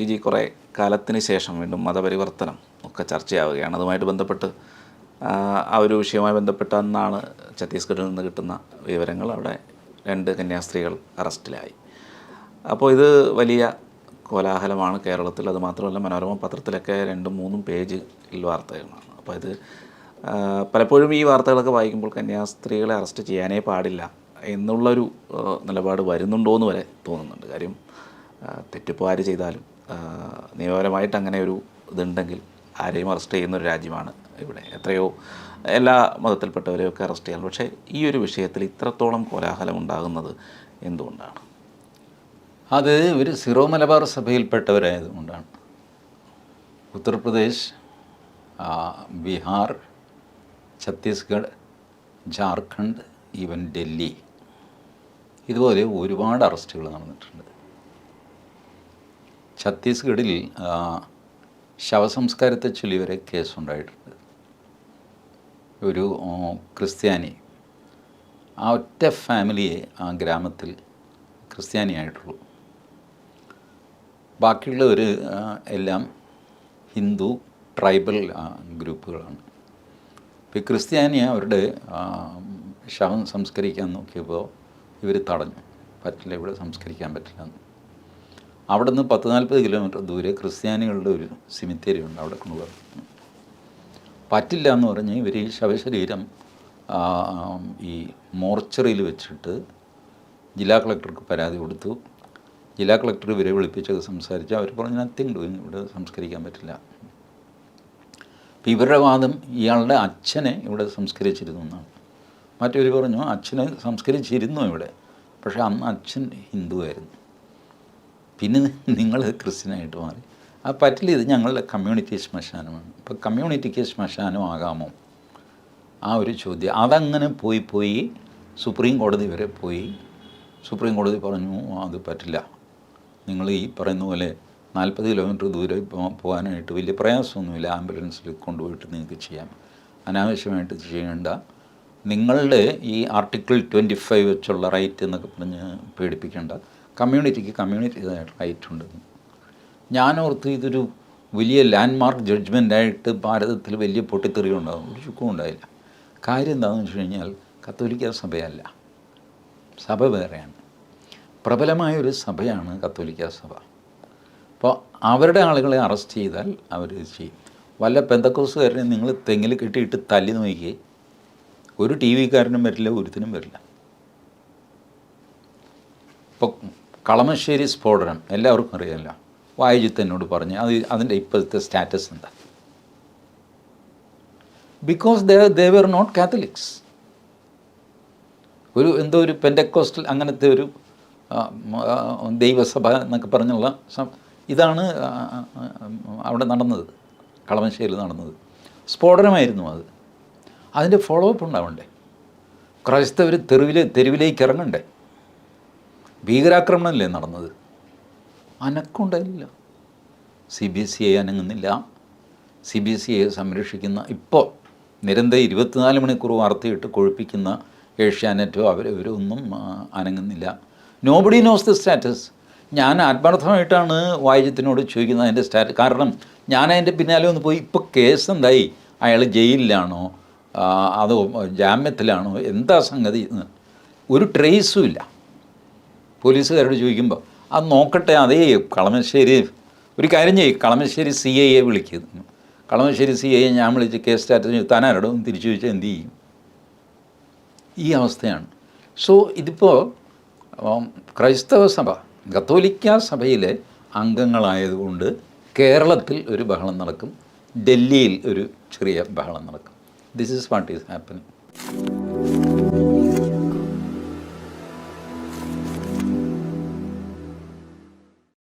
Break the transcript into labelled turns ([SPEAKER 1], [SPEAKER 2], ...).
[SPEAKER 1] T G കുറേ കാലത്തിന് ശേഷം വീണ്ടും മതപരിവർത്തനം ഒക്കെ ചർച്ചയാവുകയാണ്. അതുമായിട്ട് ബന്ധപ്പെട്ട് ആ, ഒരു വിഷയവുമായി ബന്ധപ്പെട്ട് അന്നാണ് ഛത്തീസ്ഗഡിൽ നിന്ന് കിട്ടുന്ന വിവരങ്ങൾ. അവിടെ രണ്ട് കന്യാസ്ത്രീകൾ അറസ്റ്റിലായി. അപ്പോൾ ഇത് വലിയ കോലാഹലമാണ് കേരളത്തിൽ. അത് മാത്രമല്ല മനോരമ പത്രത്തിലൊക്കെ രണ്ടും മൂന്നും പേജിൽ വാർത്തകളാണ്. അപ്പോൾ ഇത് പലപ്പോഴും ഈ വാർത്തകളൊക്കെ വായിക്കുമ്പോൾ കന്യാസ്ത്രീകളെ അറസ്റ്റ് ചെയ്യാനേ പാടില്ല എന്നുള്ളൊരു നിലപാട് വരുന്നുണ്ടോ എന്ന് വരെ തോന്നുന്നുണ്ട്. കാര്യം തെറ്റിപ്പോ ആര് ചെയ്താലും നിയമപരമായിട്ട് അങ്ങനെ ഒരു ഇതുണ്ടെങ്കിൽ ആരെയും അറസ്റ്റ് ചെയ്യുന്ന ഒരു രാജ്യമാണ് ഇവിടെ. എത്രയോ എല്ലാ മതത്തിൽപ്പെട്ടവരെയൊക്കെ അറസ്റ്റ് ചെയ്യാൻ. പക്ഷേ ഈ ഒരു വിഷയത്തിൽ ഇത്രത്തോളം കോലാഹലം ഉണ്ടാകുന്നത് എന്തുകൊണ്ടാണ്?
[SPEAKER 2] അത് ഒരു സിറോ മലബാർ സഭയിൽപ്പെട്ടവരായതുകൊണ്ടാണ് ഉത്തർപ്രദേശ് ബീഹാർ ഛത്തീസ്ഗഡ് ജാർഖണ്ഡ് ഈവൻ ഡൽഹി. ഇതുപോലെ ഒരുപാട് അറസ്റ്റുകൾ നടന്നിട്ടുണ്ട്. ഛത്തീസ്ഗഡിൽ ശവസംസ്കാരത്തെ ചൊല്ലി വരെ കേസുണ്ടായിട്ടുണ്ട്. ഒരു ക്രിസ്ത്യാനി. ആ ഒറ്റ ഫാമിലിയെ ആ ഗ്രാമത്തിൽ ക്രിസ്ത്യാനിയായിട്ടുള്ളൂ. ബാക്കിയുള്ളവർ എല്ലാം ഹിന്ദു ട്രൈബൽ ഗ്രൂപ്പുകളാണ്. ഇപ്പോൾ ഈ ക്രിസ്ത്യാനിയെ അവരുടെ ശവം സംസ്കരിക്കാൻ നോക്കിയപ്പോൾ ഇവർ തടഞ്ഞു. പറ്റില്ല ഇവിടെ സംസ്കരിക്കാൻ പറ്റില്ല എന്ന്. അവിടെ നിന്ന് പത്ത് നാൽപ്പത് കിലോമീറ്റർ ദൂരെ ക്രിസ്ത്യാനികളുടെ ഒരു സിമിത്തേരി ഉണ്ട് അവിടെ കൊണ്ടുപോകും പറ്റില്ല എന്ന് പറഞ്ഞ് ഇവർ ഈ ശവശരീരം ഈ മോർച്ചറിയിൽ വെച്ചിട്ട് ജില്ലാ കളക്ടർക്ക് പരാതി കൊടുത്തു. ജില്ലാ കളക്ടർ ഇവരെ വിളിപ്പിച്ചത് സംസാരിച്ച് അവർ പറഞ്ഞു നത്തിങ് ഡൂയിങ് ഇവിടെ സംസ്കരിക്കാൻ പറ്റില്ല. അപ്പോൾ ഇവരുടെ വാദം ഇയാളുടെ അച്ഛനെ ഇവിടെ സംസ്കരിച്ചിരുന്നു എന്നാണ്. മറ്റൊരു പറഞ്ഞു അച്ഛനെ സംസ്കരിച്ചിരുന്നു ഇവിടെ. പക്ഷേ അന്ന് അച്ഛൻ ഹിന്ദുവായിരുന്നു. പിന്നെ നിങ്ങൾ ക്രിസ്ത്യനായിട്ട് മാറി. ആ പറ്റില്ല ഇത് ഞങ്ങളുടെ കമ്മ്യൂണിറ്റി ശ്മശാനമാണ്. ഇപ്പോൾ കമ്മ്യൂണിറ്റിക്ക് ശ്മശാനം ആകാമോ? ആ ഒരു ചോദ്യം. അതങ്ങനെ പോയി പോയി സുപ്രീം കോടതി വരെ പോയി. സുപ്രീം കോടതി പറഞ്ഞു അത് പറ്റില്ല. നിങ്ങൾ ഈ പറയുന്ന പോലെ നാൽപ്പത് കിലോമീറ്റർ ദൂരെ പോകാനായിട്ട് വലിയ പ്രയാസമൊന്നുമില്ല. ആംബുലൻസിൽ കൊണ്ടുപോയിട്ട് നിങ്ങൾക്ക് ചെയ്യാം. അനാവശ്യമായിട്ട് ചെയ്യേണ്ട. നിങ്ങളുടെ ഈ ആർട്ടിക്കിൾ ട്വന്റി ഫൈവ് വെച്ചുള്ള റൈറ്റ് എന്നൊക്കെ പറഞ്ഞ് പേടിപ്പിക്കേണ്ട. കമ്മ്യൂണിറ്റിക്ക് കമ്മ്യൂണിറ്റി റൈറ്റുണ്ട്. ഞാനോർത്ത് ഇതൊരു വലിയ ലാൻഡ്മാർക്ക് ജഡ്ജ്മെന്റായിട്ട് ഭാരതത്തിൽ വലിയ പൊട്ടിത്തെറി ഉണ്ടാകും ഒരു ചുക്കും ഉണ്ടായില്ല. കാര്യം എന്താണെന്ന് വെച്ച് കഴിഞ്ഞാൽ കത്തോലിക്ക സഭയല്ല. സഭ വേറെയാണ്. പ്രബലമായ ഒരു സഭയാണ് കത്തോലിക്ക സഭ. അപ്പോൾ അവരുടെ ആളുകളെ അറസ്റ്റ് ചെയ്താൽ അവർ ചെയ്യും. വല്ല പെന്തക്കോസുകാരനെ നിങ്ങൾ തെങ്ങിൽ കെട്ടിയിട്ട് തല്ലി നോക്കിയേ ഒരു ടി വിക്കാരനും വരില്ല ഒരുത്തിനും വരില്ല. ഇപ്പോൾ കളമശ്ശേരി സ്ഫോടനം എല്ലാവർക്കും അറിയാമല്ലോ. വായുജിത്ത് എന്നോട് പറഞ്ഞ് അത് അതിന്റെ ഇപ്പോഴത്തെ സ്റ്റാറ്റസ് എന്താ? Because they they were not Catholics ഒരു എന്തോ ഒരു പെൻഡക്കോസ്റ്റൽ അങ്ങനത്തെ ഒരു ദൈവസഭ എന്നൊക്കെ പറഞ്ഞുള്ള ഇതാണ് അവിടെ നടന്നത്. കളമശ്ശേരിയിൽ നടന്നത്. സ്ഫോടനമായിരുന്നു അത്. അതിന്റെ ഫോളോ അപ്പ് ഉണ്ടാവണ്ടേ? ക്രൈസ്തവർ തെരുവിലെ തെരുവിലേക്ക് ഇറങ്ങണ്ടേ? ഭീകരാക്രമണമല്ലേ നടന്നത്? അനക്കുണ്ടായില്ല സി ബി എസ് ഇ അനങ്ങുന്നില്ല. സി ബി എസ് ഇയെ സംരക്ഷിക്കുന്ന ഇപ്പോൾ നിരന്തരം ഇരുപത്തിനാല് മണിക്കൂർ വാർത്തയിട്ട് കൊഴുപ്പിക്കുന്ന ഏഷ്യാനെറ്റോ അവരവരോ ഒന്നും അനങ്ങുന്നില്ല. നോബഡി നോസ് ദ സ്റ്റാറ്റസ് ഞാൻ ആത്മാർത്ഥമായിട്ടാണ് വായുജത്തിനോട് ചോദിക്കുന്നത് അതിന്റെ സ്റ്റാറ്റസ് കാരണം ഞാൻ അതിന്റെ പിന്നാലെ ഒന്ന് പോയി ഇപ്പോൾ കേസ് എന്തായി? അയാൾ ജയിലിലാണോ? അതോ ജാമ്യത്തിലാണോ? എന്താ സംഗതി ഒരു ട്രേസും ഇല്ല. പോലീസുകാരോട് ചോദിക്കുമ്പോൾ അത് നോക്കട്ടെ അതേ കളമശ്ശേരി ഒരു കാര്യം ചെയ്യും കളമശ്ശേരി സി ഐയെ വിളിക്കുന്നു കളമശ്ശേരി സി ഐയെ ഞാൻ വിളിച്ച് കേസ് സ്റ്റാറ്റസ് താനാരോടും തിരിച്ചു ചോദിച്ചാൽ എന്ത് ചെയ്യും? ഈ അവസ്ഥയാണ്. സോ ഇതിപ്പോൾ ക്രൈസ്തവ സഭ കത്തോലിക്ക സഭയിലെ അംഗങ്ങളായതുകൊണ്ട് കേരളത്തിൽ ഒരു ബഹളം നടക്കും. ഡൽഹിയിൽ ഒരു ചെറിയ ബഹളം നടക്കും. This is what is happening